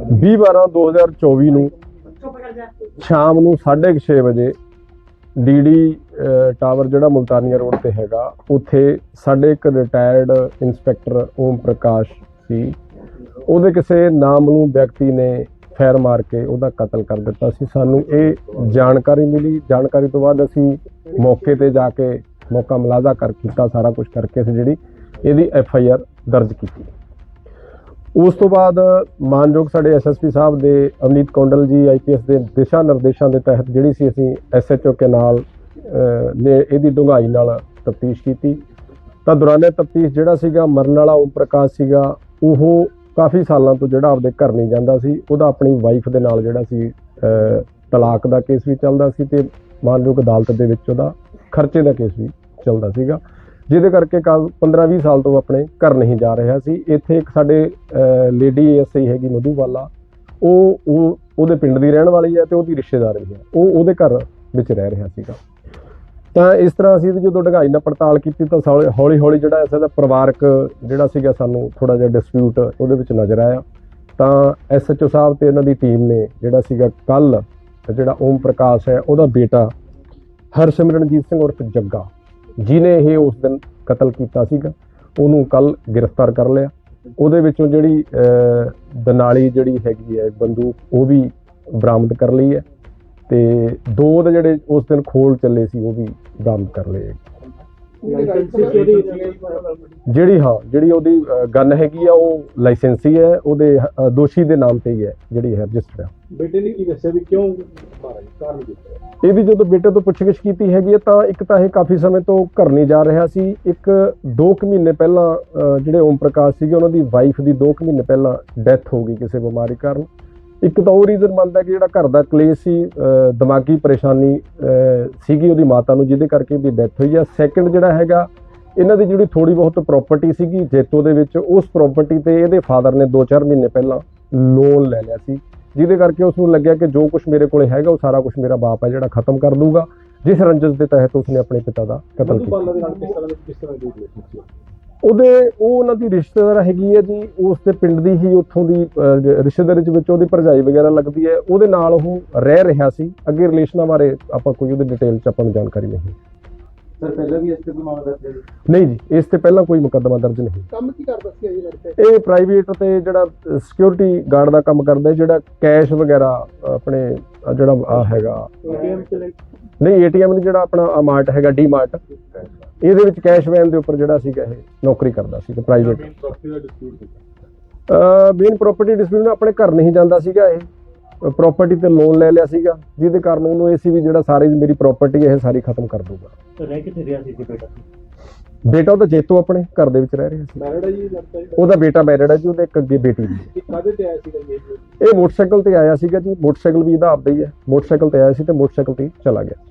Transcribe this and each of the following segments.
20 12 2024 ਨੂੰ ਸ਼ਾਮ ਨੂੰ 6:30 ਵਜੇ ਡੀਡੀ ਟਾਵਰ ਜਿਹੜਾ ਮੁਲਤਾਨੀਆ ਰੋਡ ਤੇ ਹੈਗਾ, ਉੱਥੇ ਸਾਡੇ ਇੱਕ ਰਿਟਾਇਰਡ ਇਨਸਪੈਕਟਰ ਓਮ ਪ੍ਰਕਾਸ਼ ਸੀ। ਉਹਦੇ ਕਿਸੇ ਨਾਮਲੂਮ ਵਿਅਕਤੀ ਨੇ ਫੈਰ ਮਾਰ ਕੇ ਉਹਦਾ ਕਤਲ ਕਰ ਦਿੱਤਾ ਸੀ। ਸਾਨੂੰ ਇਹ ਜਾਣਕਾਰੀ ਮਿਲੀ। ਜਾਣਕਾਰੀ ਤੋਂ ਬਾਅਦ ਅਸੀਂ ਮੌਕੇ ਤੇ ਜਾ ਕੇ ਮੌਕਾ ਮਲਾਜ਼ਾ ਕਰ ਕੀਤਾ, ਸਾਰਾ ਕੁਝ ਕਰਕੇ ਅਸੀਂ ਜਿਹੜੀ ਇਹਦੀ ਐਫ ਆਈ ਆਰ ਦਰਜ ਕੀਤੀ। ਉਸ ਤੋਂ ਬਾਅਦ ਮਾਨਯੋਗ ਸਾਡੇ ਐਸਐਸਪੀ ਸਾਹਿਬ ਦੇ ਅਵਨੀਤ ਕੌਂਡਲ ਜੀ ਆਈਪੀਐਸ ਦੇ ਦਿਸ਼ਾ ਨਿਰਦੇਸ਼ਾਂ ਦੇ ਤਹਿਤ ਜਿਹੜੀ ਸੀ ਅਸੀਂ ਐਸਐਚਓ ਕੇ ਨਾਲ ਨੇ ਇਹਦੀ ਡੂੰਘਾਈ ਨਾਲ ਤਫਤੀਸ਼ ਕੀਤੀ। ਤਾਂ ਦੌਰਾਨੇ ਤਫਤੀਸ਼ ਜਿਹੜਾ ਸੀਗਾ, ਮਰਨ ਵਾਲਾ ਓਮ ਪ੍ਰਕਾਸ਼ ਸੀਗਾ, ਉਹ ਕਾਫੀ ਸਾਲਾਂ ਤੋਂ ਜਿਹੜਾ ਆਪਦੇ ਘਰ ਨਹੀਂ ਜਾਂਦਾ ਸੀ। ਉਹਦਾ ਆਪਣੀ ਵਾਈਫ ਦੇ ਨਾਲ ਜਿਹੜਾ ਸੀ ਤਲਾਕ ਦਾ ਕੇਸ ਵੀ ਚੱਲਦਾ ਸੀ ਤੇ ਮਾਨਯੋਗ ਅਦਾਲਤ ਦੇ ਵਿੱਚ ਉਹਦਾ ਖਰਚੇ ਦਾ ਕੇਸ ਵੀ ਚੱਲਦਾ ਸੀਗਾ। ਜਿਹਦੇ ਕਰਕੇ 15-20 ਸਾਲ ਤੋਂ ਆਪਣੇ ਘਰ ਨਹੀਂ ਜਾ ਰਿਹਾ ਸੀ। ਇੱਥੇ ਇੱਕ ਸਾਡੇ ਲੇਡੀ ਐਸਆਈ ਹੈਗੀ ਮਧੂਵਾਲਾ ਉਹ ਉਹ, ਉਹਦੇ ਪਿੰਡ ਦੀ ਰਹਿਣ ਵਾਲੀ ਹੈ ਤੇ ਉਹਦੀ ਰਿਸ਼ਤੇਦਾਰ ਵੀ ਹੈ। ਉਹ ਉਹਦੇ ਘਰ ਵਿੱਚ ਰਹਿ ਰਿਹਾ ਸੀਗਾ। ਤਾਂ ਇਸ ਤਰ੍ਹਾਂ ਅਸੀਂ ਜਦੋਂ ਢਗਾਈ ਨਾਲ ਪੜਤਾਲ ਕੀਤੀ ਤਾਂ ਹੌਲੀ ਹੌਲੀ ਜਿਹੜਾ ਇਸ ਦਾ ਪਰਿਵਾਰਕ ਜਿਹੜਾ ਸੀਗਾ ਸਾਨੂੰ ਥੋੜਾ ਜਿਹਾ ਡਿਸਪਿਊਟ ਉਹਦੇ ਵਿੱਚ ਨਜ਼ਰ ਆਇਆ। ਤਾਂ ਐਸਐਚਓ ਸਾਹਿਬ ਤੇ ਇਹਨਾਂ ਦੀ ਟੀਮ ਨੇ ਜਿਹੜਾ ਸੀਗਾ ਕੱਲ ਜਿਹੜਾ ਓਮ ਪ੍ਰਕਾਸ਼ ਹੈ, ਉਹਦਾ ਬੇਟਾ ਹਰਸਿਮਰਨਜੀਤ ਸਿੰਘ ਉਰਫ ਜੱਗਾ ਜਿਨੇ ਇਹ ਉਸ ਦਿਨ ਕਤਲ ਕੀਤਾ ਸੀਗਾ, ਉਹਨੂੰ ਕੱਲ ਗ੍ਰਿਫਤਾਰ ਕਰ ਲਿਆ। ਉਹਦੇ ਵਿੱਚੋਂ ਜਿਹੜੀ ਦਨਾਲੀ ਜਿਹੜੀ ਹੈਗੀ ਹੈ, ਬੰਦੂਕ, ਉਹ ਵੀ ਬਰਾਮਦ ਕਰ ਲਈ ਹੈ। ਤੇ ਦੋ ਦੇ ਜਿਹੜੇ ਉਸ ਦਿਨ ਖੋਲ ਚੱਲੇ ਸੀ, ਉਹ ਵੀ ਬਰਾਮਦ ਕਰ ਲਏ ਜਿਹੜੀ ਹਾਂ ਜਿਹੜੀ ਉਹਦੀ ਗਨ ਹੈਗੀ ਆ ਉਹ ਲਾਇਸੈਂਸੀ ਹੈ ਉਹਦੇ ਦੋਸ਼ੀ ਦੇ ਨਾਮ ਤੇ ਹੀ ਹੈ ਜਿਹੜੀ ਹੈ ਰਜਿਸਟਰਡ ਹੈ। ਬੇਟੇ ਨੇ ਕੀ ਦੱਸਿਆ ਵੀ ਕਿਉਂ ਮਾਰਾ ਜੀ ਕਾਰਨ ਕੀ ਸੀ? ਇਹਦੀ ਜਦੋਂ ਬੇਟੇ ਤੋਂ ਪੁੱਛਗਿੱਛ ਕੀਤੀ ਹੈਗੀ ਹੈ ਤਾਂ ਇੱਕ ਤਾਂ ਇਹ ਕਾਫੀ ਸਮੇਂ ਤੋਂ ਘਰ ਨਹੀਂ ਜਾ ਰਿਹਾ ਸੀ। ਇੱਕ 2 ਕੁ ਮਹੀਨੇ ਪਹਿਲਾਂ ਜਿਹੜੇ ਓਮ ਪ੍ਰਕਾਸ਼ ਸੀਗੇ ਉਹਨਾਂ ਦੀ ਵਾਈਫ ਦੀ 2 ਕੁ ਮਹੀਨੇ ਪਹਿਲਾਂ ਡੈਥ ਹੋ ਗਈ ਕਿਸੇ ਬਿਮਾਰੀ ਕਾਰਨ। ਇੱਕ ਤਾਂ ਉਹ ਰੀਜ਼ਨ ਬਣਦਾ ਕਿ ਜਿਹੜਾ ਘਰ ਦਾ ਕਲੇਸ਼ ਸੀ ਦਿਮਾਗੀ ਪਰੇਸ਼ਾਨੀ ਸੀਗੀ ਉਹਦੀ ਮਾਤਾ ਨੂੰ ਜਿਹਦੇ ਕਰਕੇ ਉਹਦੀ ਡੈਥ ਹੋਈ ਆ। ਸੈਕੰਡ ਜਿਹੜਾ ਹੈਗਾ ਇਹਨਾਂ ਦੀ ਜਿਹੜੀ ਥੋੜੀ ਬਹੁਤ ਪ੍ਰਾਪਰਟੀ ਸੀਗੀ ਜੇਤੋ ਦੇ ਵਿੱਚ ਉਸ ਪ੍ਰਾਪਰਟੀ ਤੇ ਇਹਦੇ ਫਾਦਰ ਨੇ 2-4 ਮਹੀਨੇ ਪਹਿਲਾਂ ਲੋਨ ਲੈ ਲਿਆ ਸੀ। ਜਿਹਦੇ ਕਰਕੇ ਉਸ ਨੂੰ ਲੱਗਿਆ ਕਿ ਜੋ ਕੁਝ ਮੇਰੇ ਕੋਲੇ ਹੈਗਾ ਉਹ ਸਾਰਾ ਕੁਝ ਮੇਰਾ ਬਾਪ ਹੈ ਜਿਹੜਾ ਖਤਮ ਕਰ ਦੂਗਾ ਜਿਸ ਰੰਜਸ ਦੇ ਤਹਿਤ ਉਸਨੇ ਆਪਣੇ ਪਿਤਾ ਦਾ ਕਤਲ ਕੀਤਾ। ਉਹਦੇ, ਉਹ ਉਹਨਾਂ ਦੀ ਰਿਸ਼ਤੇਦਾਰ ਹੈਗੀ ਹੈ ਜੀ ਉਸ ਦੇ ਪਿੰਡ ਦੀ ਹੀ ਉੱਥੋਂ ਦੀ ਰਿਸ਼ਤੇਦਾਰੀ ਦੇ ਵਿੱਚ ਉਹਦੀ ਭਰਜਾਈ ਵਗੈਰਾ ਲੱਗਦੀ ਹੈ। ਉਹਦੇ ਨਾਲ ਉਹ ਰਹਿ ਰਿਹਾ ਸੀ। ਅੱਗੇ ਰਿਲੇਸ਼ਨਾਂ ਬਾਰੇ ਆਪਾਂ ਕੋਈ ਉਹਦੇ ਡਿਟੇਲ ਚ ਆਪਾਂ ਨੂੰ ਜਾਣਕਾਰੀ ਨਹੀਂ। ਸਰ ਪਹਿਲਾਂ ਵੀ ਇਸ ਤੇ ਮਾਮਲਾ ਦਰਜ ਹੈ ਨਹੀਂ ਜੀ ਇਸ ਤੇ ਪਹਿਲਾਂ ਕੋਈ ਮੁਕੱਦਮਾ ਦਰਜ ਨਹੀਂ। ਕੰਮ ਕੀ ਕਰਦਾ ਸੀ ਇਹ ਲੜਕਾ? ਇਹ ਪ੍ਰਾਈਵੇਟ ਤੇ ਜਿਹੜਾ ਸਿਕਿਉਰਿਟੀ ਗਾਰਡ ਦਾ ਕੰਮ ਕਰਦਾ ਹੈ ਜਿਹੜਾ ਕੈਸ਼ ਵਗੈਰਾ ਆਪਣੇ ਜਿਹੜਾ ਆ ਹੈਗਾ। ਨਹੀਂ ਏਟੀਐਮ ਨਹੀਂ ਜਿਹੜਾ ਆਪਣਾ ਮਾਰਟ ਹੈਗਾ ਡੀ ਮਾਰਟ ਇਹਦੇ ਵਿੱਚ ਕੈਸ਼ ਵੈਨ ਦੇ ਉੱਪਰ ਜਿਹੜਾ ਸੀਗਾ ਇਹ ਨੌਕਰੀ ਕਰਦਾ ਸੀ ਤੇ ਪ੍ਰਾਈਵੇਟ ਪ੍ਰੋਪਰਟੀ ਦਾ ਡਿਸਪਿਊਟ ਸੀ ਮੇਨ ਪ੍ਰਾਪਰਟੀ ਡਿਸਪਿਊਟ ਨਾਲ ਆਪਣੇ ਘਰ ਨਹੀਂ ਜਾਂਦਾ ਸੀਗਾ ਇਹ। ਪ੍ਰਾਪਰਟੀ ਤੇ ਲੋਨ ਲੈ ਲਿਆ ਸੀਗਾ ਜਿਹਦੇ ਕਾਰਨ ਉਹਨੂੰ ਇਹ ਸੀ ਵੀ ਜਿਹੜਾ ਸਾਰੀ ਮੇਰੀ ਪ੍ਰਾਪਰਟੀ ਇਹ ਸਾਰੀ ਖਤਮ ਕਰ ਦੂਗਾ ਰਹਿ ਕਿੱਥੇ ਰਿਹਾ ਸੀ ਜੀ ਬੇਟਾ? ਬੇਟਾ ਉਹਦਾ ਜੇਤੋ ਆਪਣੇ ਘਰ ਦੇ ਵਿੱਚ ਰਹਿ ਰਿਹਾ ਸੀ। ਮੈਰਿਡ ਹੈ ਜੀ ਜੀ? ਉਹਦਾ ਬੇਟਾ ਮੈਰਿਡ ਹੈ ਜੀ ਉਹਦੇ ਇੱਕ ਅੱਗੇ ਬੇਟੀ ਇਹ ਕਾਹਦੇ ਤੇ ਆਇਆ ਸੀਗਾ ਜੀ? ਇਹ? ਮੋਟਰਸਾਈਕਲ ਤੇ ਆਇਆ ਸੀਗਾ ਜੀ ਮੋਟਰਸਾਈਕਲ ਵੀ ਇਹਦਾ ਆਪਦਾ ਹੀ ਹੈ। ਮੋਟਰਸਾਈਕਲ ਤੇ ਆਇਆ ਸੀ ਤੇ ਮੋਟਰਸਾਈਕਲ ਤੇ ਚਲਾ ਗਿਆ।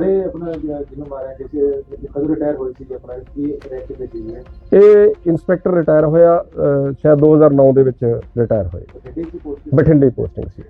ਸਰ ਆਪਣਾ ਜਿਹਨੂੰ ਮਾਰਿਆ ਕਿਸੇ ਕਦੋਂ ਰਿਟਾਇਰ ਹੋਈ ਸੀ ਆਪਣਾ? ਕੀ ਰਹਿ ਕੇ ਸੀ ਹੈ ਇਹ ਇਨਸਪੈਕਟਰ ਰਿਟਾਇਰ ਹੋਇਆ ਅਹ, ਸ਼ਾਇਦ 2009 ਦੇ ਵਿੱਚ ਰਿਟਾਇਰ ਹੋਏ। ਬਠਿੰਡੇ ਪੋਸਟਿੰਗ ਸੀ।